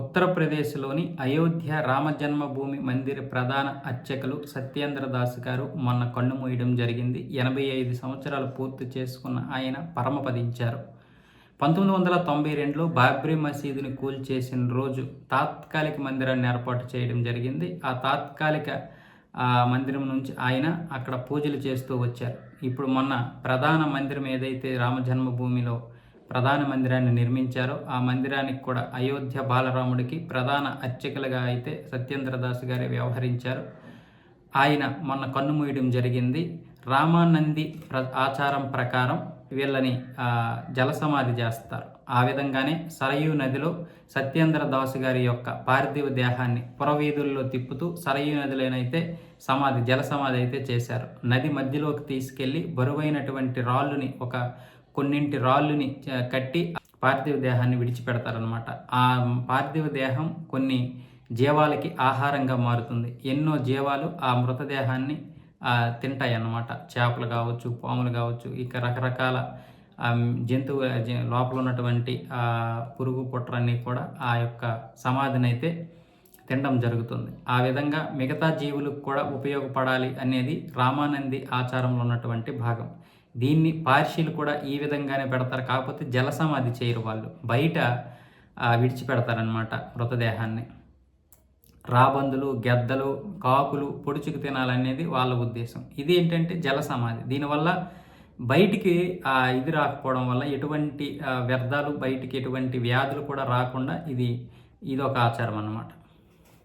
ఉత్తరప్రదేశ్లోని అయోధ్య రామజన్మభూమి మందిర ప్రధాన అర్చకులు సత్యేంద్ర దాస్ గారు మొన్న కన్ను మూయడం జరిగింది. ఎనభై ఐదు సంవత్సరాలు పూర్తి చేసుకున్న ఆయన పరమపదించారు. పంతొమ్మిది వందల తొంభై రెండులో బాబ్రీ మసీదుని కూల్చేసిన రోజు తాత్కాలిక మందిరాన్ని ఏర్పాటు చేయడం జరిగింది. ఆ తాత్కాలిక మందిరం నుంచి ఆయన అక్కడ పూజలు చేస్తూ వచ్చారు. ఇప్పుడు మొన్న ప్రధాన మందిరం ఏదైతే రామ జన్మభూమిలో ప్రధాన మందిరాన్ని నిర్మించారో ఆ మందిరానికి కూడా అయోధ్య బాలరాముడికి ప్రధాన అర్చకులుగా అయితే సత్యేంద్రదాస్ గారే వ్యవహరించారు. ఆయన మొన్న కన్నుమూయడం జరిగింది. రామానంది ప్ర ఆచారం ప్రకారం వీళ్ళని జలసమాధి చేస్తారు. ఆ విధంగానే సరయూ నదిలో సత్యేంద్ర దాసు గారి యొక్క పార్థివ దేహాన్ని పురవీధుల్లో తిప్పుతూ సరయూ నదిలోనైతే సమాధి జలసమాధి అయితే చేశారు. నది మధ్యలోకి తీసుకెళ్ళి బరువైనటువంటి రాళ్ళుని ఒక కొన్నింటి రాళ్ళుని కట్టి పార్థివ దేహాన్ని విడిచిపెడతారనమాట ఆ పార్థివ దేహం కొన్ని జీవాలకి ఆహారంగా మారుతుంది. ఎన్నో జీవాలు ఆ మృతదేహాన్ని తింటాయి అన్నమాట చేపలు కావచ్చు పాములు కావచ్చు ఇక రకరకాల జంతువు లోపల ఉన్నటువంటి పురుగు పుట్రన్నీ కూడా ఆ యొక్క సమాధిని అయితే తినడం జరుగుతుంది. ఆ విధంగా మిగతా జీవులకు కూడా ఉపయోగపడాలి అనేది రామానంది ఆచారంలో ఉన్నటువంటి భాగం. దీన్ని పార్షీలు కూడా ఈ విధంగానే పెడతారు. కాకపోతే జల సమాధి చేయరు వాళ్ళు. బయట విడిచిపెడతారనమాట మృతదేహాన్ని. రాబందులు గెద్దలు కాకులు పొడుచుకు తినాలనేది వాళ్ళ ఉద్దేశం. ఇది ఏంటంటే జల సమాధి. దీనివల్ల బయటికి ఇది రాకపోవడం వల్ల ఎటువంటి వ్యర్థాలు బయటికి ఎటువంటి వ్యాధులు కూడా రాకుండా ఇది ఇది ఒక ఆచారం అన్నమాట.